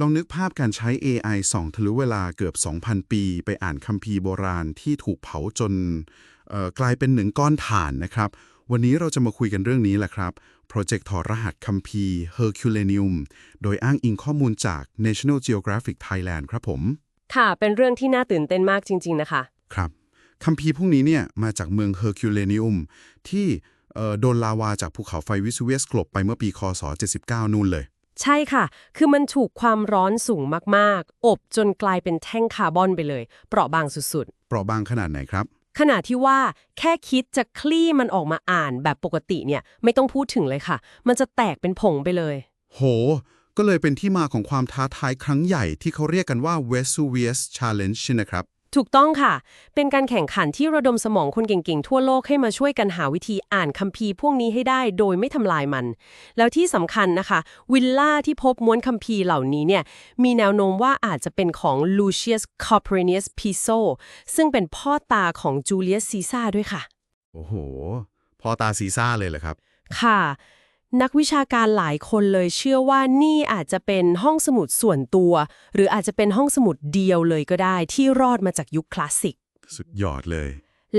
ลองนึกภาพการใช้ AI ส่องทะลุเวลาเกือบ 2,000 ปี ไปอ่านคัมภีร์โบราณที่ถูกเผาจนเอ่อกลายเป็นหนึ่งก้อนถ่านนะครับ วันนี้เราจะมาคุยกันเรื่องนี้แหละครับ โปรเจกต์ถอดรหัสคัมภีร์ Herculaneum โดยอ้างอิงข้อมูลจาก National Geographic Thailand ครับผม ค่ะ เป็นเรื่องที่น่าตื่นเต้นมากจริง ๆ นะคะ ครับ คัมภีร์พวกนี้เนี่ยมาจากเมือง Herculaneum ที่เอ่อโดนลาวาจากภูเขาไฟวิสูเวียสกลบไปเมื่อปีคศ 79 นู่นเลย ใช่ค่ะ คือมันถูกความร้อนสูงมากๆ อบจนกลายเป็นแท่งคาร์บอนไปเลย เปราะบางสุดเปราะบางขนาดไหนครับๆขณะที่ว่าแค่คิดจะคลี่มันออกมาอ่านแบบปกติเนี่ย ไม่ต้องพูดถึงเลยค่ะ มันจะแตกเป็นผงไปเลย โห ก็เลยเป็นที่มาของความท้าทายครั้งใหญ่ที่เขาเรียกกันว่า Vesuvius Challenge ใช่ไหมครับ ถูกต้องค่ะ เป็นการแข่งขันที่ระดมสมองคนเก่งๆ ทั่วโลกให้มาช่วยกันหาวิธีอ่านคัมภีร์พวกนี้ให้ได้โดยไม่ทำลายมัน แล้วที่สำคัญนะคะ วิลล่าที่พบม้วนคัมภีร์เหล่านี้เนี่ย มีแนวโน้มว่าอาจจะเป็นของ Lucius Copernicus Piso ซึ่งเป็นพ่อตาของ Julius Caesar ด้วยค่ะ โอ้โหพอตาซีซ่าเลยเหรอครับ ค่ะ นักวิชาการหลายคนเลยเชื่อว่านี่อาจจะเป็นห้องสมุดส่วนตัว หรืออาจจะเป็นห้องสมุดเดียวเลยก็ได้ที่รอดมาจากยุคคลาสสิก สุดยอดเลย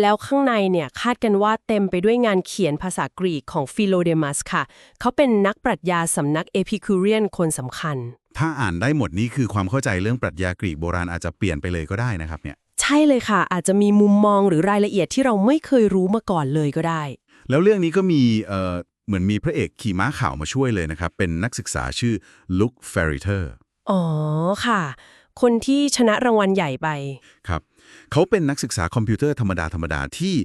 แล้วข้างในเนี่ยคาดกันว่าเต็มไปด้วยงานเขียนภาษากรีกของฟิโลเดมัสค่ะ เขาเป็นนักปรัชญาสำนักเอพิคูเรียนคนสำคัญ ถ้าอ่านได้หมดนี้คือความเข้าใจเรื่องปรัชญากรีกโบราณอาจจะเปลี่ยนไปเลยก็ได้นะครับเนี่ยใช่เลยค่ะ อาจจะมีมุมมองหรือรายละเอียดที่เราไม่เคยรู้มาก่อนเลยก็ได้ แล้วเรื่องนี้ก็มี เอ่อเหมือนมีพระเอกขี่ม้าขาวมาช่วยเลยนะครับ เป็นนักศึกษาชื่อลุคเฟริเตอร์อ๋อค่ะ คนที่ชนะรางวัลใหญ่ไป ครับ เขาเป็นนักศึกษาคอมพิวเตอร์ธรรมดา ธรรมดาที่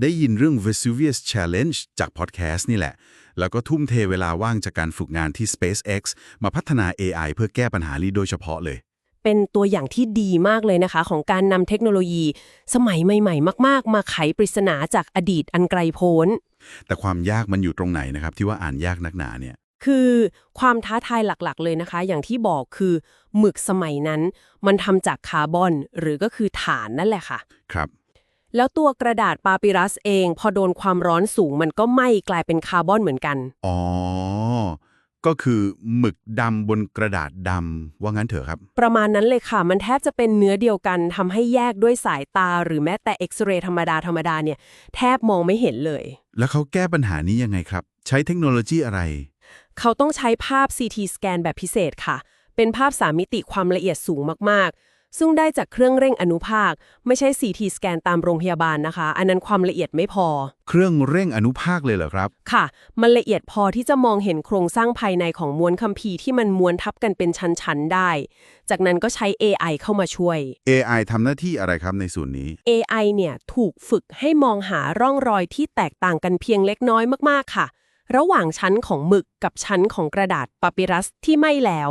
ได้ยินเรื่อง Vesuvius Challenge จากพอดแคสต์นี่แหละ แล้วก็ทุ่มเทเวลาว่างจากการฝึกงานที่ SpaceX มาพัฒนา AI เพื่อแก้ปัญหานี้โดยเฉพาะเลย เป็นตัวอย่างที่ดีมากเลยนะคะ ของการนำเทคโนโลยี สมัยใหม่ ๆ มาก ๆ มาไขปริศนาจากอดีตอันไกลโพ้น แต่ความยากมันอยู่ตรงไหนนะครับ ที่ว่าอ่านยากนักหนาเนี่ย คือความท้าทายหลักๆ เลยนะคะ อย่างที่บอกคือหมึกสมัยนั้น มันทำจากคาร์บอน หรือก็คือฐานนั่นแหละค่ะ ครับ แล้วตัวกระดาษปาปิรัสเอง พอโดนความร้อนสูงมันก็ไหม้กลายเป็นคาร์บอนเหมือนกัน อ๋อ ก็คือหมึกดำบนกระดาษดำว่างั้นเถอะครับ ประมาณนั้นเลยค่ะ มันแทบจะเป็นเนื้อเดียวกันทำให้แยกด้วยสายตา หรือแม้แต่เอ็กซเรย์ธรรมดาธรรมดาเนี่ยแทบมองไม่เห็นเลย แล้วเขาแก้ปัญหานี้ยังไงครับ ใช้เทคโนโลยีอะไร เขาต้องใช้ภาพ CT สแกนแบบพิเศษค่ะ เป็นภาพสามมิติความละเอียดสูงมากๆ ซึ่งได้จากเครื่องเร่งอนุภาค ไม่ใช่ CT สแกนตามโรงพยาบาลนะคะ อันนั้นความละเอียดไม่พอ เครื่องเร่งอนุภาคเลยเหรอครับ ค่ะ มันละเอียดพอที่จะมองเห็นโครงสร้างภายในของม้วนคัมภีร์ที่มันม้วนทับกันเป็นชั้น ๆ ได้ จากนั้นก็ใช้ AI เข้ามาช่วย AI ทำหน้าที่อะไรครับในส่วนนี้ AI เนี่ยถูกฝึกให้มองหาร่องรอยที่แตกต่างกันเพียงเล็กน้อยมากๆค่ะ ระหว่างชั้นของหมึกกับชั้นของกระดาษปาปิรัสที่ไม่แล้ว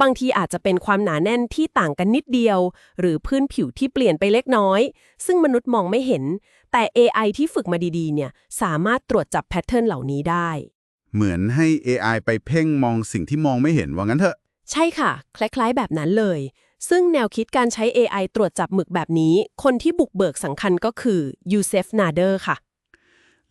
บางทีอาจจะเป็นความหนาแน่นที่ต่างกันนิดเดียว หรือพื้นผิวที่เปลี่ยนไปเล็กน้อย ซึ่งมนุษย์มองไม่เห็น แต่ AI ที่ฝึกมาดีๆ เนี่ย สามารถตรวจจับแพทเทิร์นเหล่านี้ได้ เหมือนให้ AI ไปเพ่งมองสิ่งที่มองไม่เห็นว่างั้นเถอะ ใช่ค่ะ คล้ายๆ แบบนั้นเลย ซึ่งแนวคิดการใช้ AI ตรวจจับหมึกแบบนี้ คนที่บุกเบิกสำคัญก็คือยูเซฟนาเดอร์ค่ะ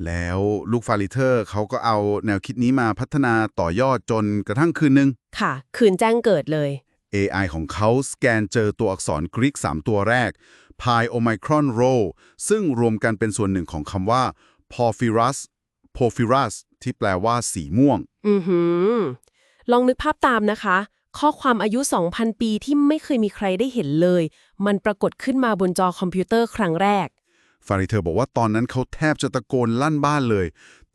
แล้วลูกฟาริเตอร์เขาก็เอาแนวคิดนี้มาพัฒนาต่อยอดจนกระทั่งคืนหนึ่งค่ะ คืนแจ้งเกิดเลย AI ของเขาสแกนเจอตัวอักษรกรีก 3 ตัวแรก pi omicron rho ซึ่งรวมกันเป็นส่วนหนึ่งของคำว่า porphyros porphyros ที่แปลว่าสีม่วง อือหือ ลองนึกภาพตามนะคะ ข้อความอายุ 2,000 ปีที่ไม่เคยมีใครได้เห็นเลย มันปรากฏขึ้นมาบนจอคอมพิวเตอร์ครั้งแรก ฟาริเตอร์บอกว่าตอนนั้นเขาแทบจะตะโกนลั่นบ้านเลย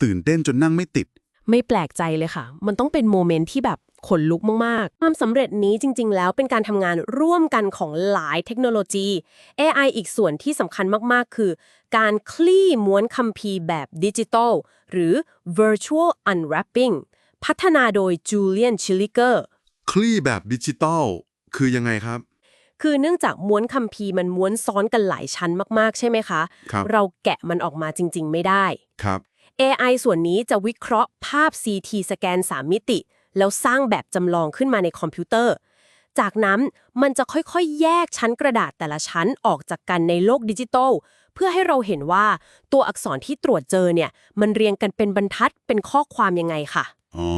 ตื่นเต้นจนนั่งไม่ติด ไม่แปลกใจเลยค่ะ มันต้องเป็นโมเมนต์ที่แบบขนลุกมาก ๆ ความสำเร็จนี้จริง ๆ แล้วเป็นการทำงานร่วมกันของหลายเทคโนโลยี AI อีกส่วนที่สำคัญมาก ๆ คือ การคลี่ม้วนคัมภีร์แบบดิจิตอลหรือ virtual unwrapping พัฒนาโดย Julian Schilliger คลี่แบบดิจิตอลคือยังไงครับ คือเนื่องจากม้วนคัมภีร์มันม้วนซ้อนกันหลายชั้นมากๆ ใช่ไหมคะครับเราแกะมันออกมาจริง ๆ ไม่ได้ครับ AI ส่วนนี้จะวิเคราะห์ภาพ CT สแกน 3 มิติ แล้วสร้างแบบจำลองขึ้นมาในคอมพิวเตอร์ จากนั้นมันจะค่อยๆ แยกชั้นกระดาษแต่ละชั้นออกจากกันในโลกดิจิตอลเพื่อให้เราเห็นว่าตัวอักษรที่ตรวจเจอเนี่ย มันเรียงกันเป็นบรรทัดเป็นข้อความยังไงค่ะอ๋อ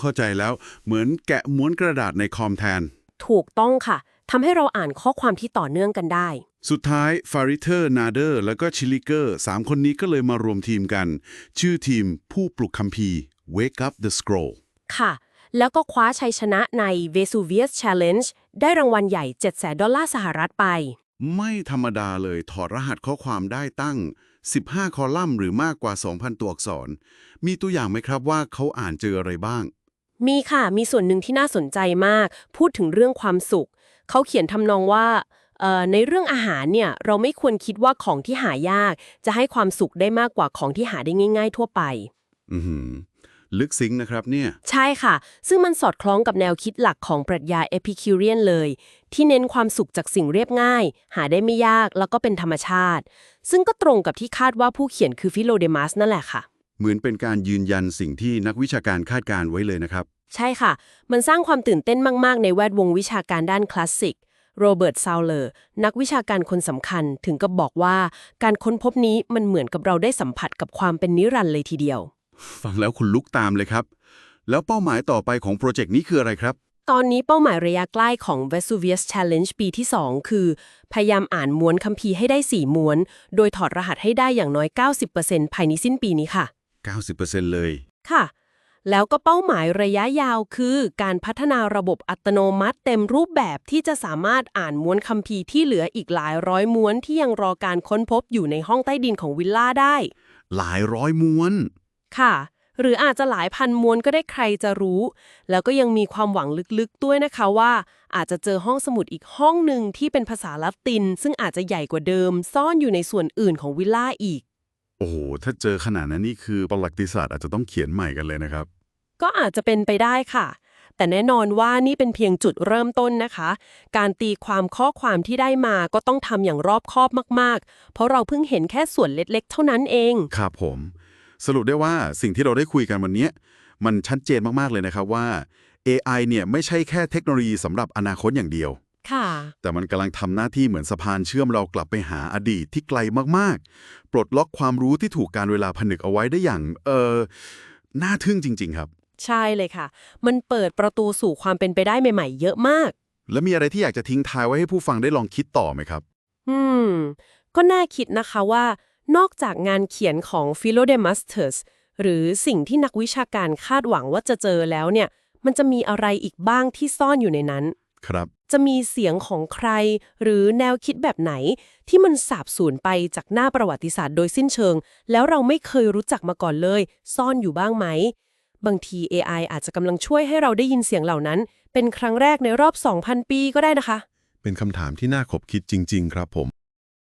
เข้าใจแล้วเหมือนแกะม้วนกระดาษในคอมแทน ถูกต้องค่ะ ทำให้เราอ่านข้อความที่ต่อเนื่องกันได้ สุดท้ายฟาริเทอร์นาเดอร์แล้วก็ชิลิเกอร์สามคนนี้ก็เลยมารวมทีมกัน ชื่อทีมผู้ปลุกคัมภีร์ Wake Up the Scroll ค่ะ แล้วก็คว้าชัยชนะใน Vesuvius Challenge ได้รางวัลใหญ่700,000ดอลลาร์สหรัฐไป ไม่ธรรมดาเลยถอดรหัสข้อความได้ตั้ง 15 คอลัมน์หรือมากกว่า 2,000 ตัวอักษร มีตัวอย่างไหมครับว่าเขาอ่านเจออะไรบ้าง มีค่ะ มีส่วนหนึ่งที่น่าสนใจมาก พูดถึงเรื่องความสุข เขาเขียนทำนองว่าเอ่อในเรื่องอาหารเนี่ยเราไม่ควรคิดว่าของที่หายาก จะให้ความสุขได้มากกว่าของที่หาได้ง่าย ๆ ทั่วไป อือหือลึกซึ้งนะครับเนี่ย ใช่ค่ะ ซึ่งมันสอดคล้องกับแนวคิดหลักของปรัชญาเอพิคิวเรียนเลย ที่เน้นความสุขจากสิ่งเรียบง่าย หาได้ไม่ยากแล้วก็เป็นธรรมชาติ ซึ่งก็ตรงกับที่คาดว่าผู้เขียนคือฟิโลเดมัสนั่นแหละค่ะ เหมือนเป็นการยืนยันสิ่งที่นักวิชาการคาดการณ์ไว้เลยนะครับ ใช่ค่ะ มันสร้างความตื่นเต้นมาก ๆ ในแวดวงวิชาการด้านคลาสสิก โรเบิร์ตซาวเลอร์ นักวิชาการคนสำคัญถึงกับบอกว่า การค้นพบนี้มันเหมือนกับเราได้สัมผัสกับความเป็นนิรันดร์เลยทีเดียว ฟังแล้วคุณลุกตามเลยครับ แล้วเป้าหมายต่อไปของโปรเจกต์นี้คืออะไรครับ ตอนนี้เป้าหมายระยะใกล้ของ Vesuvius Challenge ปีที่ 2 คือ พยายามอ่านม้วนคัมภีร์ให้ได้ 4 ม้วน โดยถอดรหัสให้ได้อย่างน้อย 90%ภายในสิ้นปีนี้ค่ะ 90%เลย ค่ะ แล้วก็เป้าหมายระยะยาวคือการพัฒนาระบบอัตโนมัติเต็มรูปแบบที่จะสามารถอ่านม้วนคัมภีร์ที่เหลืออีกหลายร้อยม้วนที่ยังรอการค้นพบอยู่ในห้องใต้ดินของวิลล่าได้ หลายร้อยม้วน ค่ะ หรืออาจจะหลายพันม้วนก็ได้ใครจะรู้ แล้วก็ยังมีความหวังลึกๆด้วยนะคะว่า อาจจะเจอห้องสมุดอีกห้องหนึ่งที่เป็นภาษาละติน ซึ่งอาจจะใหญ่กว่าเดิม ซ่อนอยู่ในส่วนอื่นของวิลล่าอีก โอ้โห ถ้าเจอขนาดนั้นนี่คือประวัติศาสตร์อาจจะต้องเขียนใหม่กันเลยนะครับ ก็อาจจะเป็นไปได้ค่ะ แต่แน่นอนว่านี่เป็นเพียงจุดเริ่มต้นนะคะ การตีความข้อความที่ได้มาก็ต้องทำอย่างรอบคอบมาก ๆ เพราะเราเพิ่งเห็นแค่ส่วนเล็ก ๆ เท่านั้นเอง ครับผม สรุปได้ว่าสิ่งที่เราได้คุยกันวันนี้มันชัดเจนมากๆเลยนะครับว่า AI เนี่ยไม่ใช่แค่เทคโนโลยีสำหรับอนาคตอย่างเดียว ค่ะ แต่มันกำลังทำหน้าที่เหมือนสะพานเชื่อมเรากลับไปหาอดีตที่ไกลมากๆ ปลดล็อกความรู้ที่ถูกการเวลาผนึกเอาไว้ได้อย่าง เออน่าทึ่งจริง ๆ ครับ ใช่เลยค่ะ มันเปิดประตูสู่ความเป็นไปได้ใหม่ ๆ เยอะมาก แล้วมีอะไรที่อยากจะทิ้งท้ายไว้ให้ผู้ฟังได้ลองคิดต่อไหมครับ อืม ก็น่าคิดนะคะว่า นอกจากงานเขียนของฟิโลเดมัสเทสหรือสิ่งที่นักวิชาการคาดหวังว่าจะเจอแล้วเนี่ย มันจะมีอะไรอีกบ้างที่ซ่อนอยู่ในนั้น ครับ จะมีเสียงของใคร หรือแนวคิดแบบไหน ที่มันสาบสูญไปจากหน้าประวัติศาสตร์โดยสิ้นเชิง แล้วเราไม่เคยรู้จักมาก่อนเลย ซ่อนอยู่บ้างไหม บางที AI อาจจะกำลังช่วยให้เราได้ยินเสียงเหล่านั้น เป็นครั้งแรกในรอบ 2,000 ปีก็ได้นะคะ เป็นคำถามที่น่าขบคิดจริง ๆ ครับผม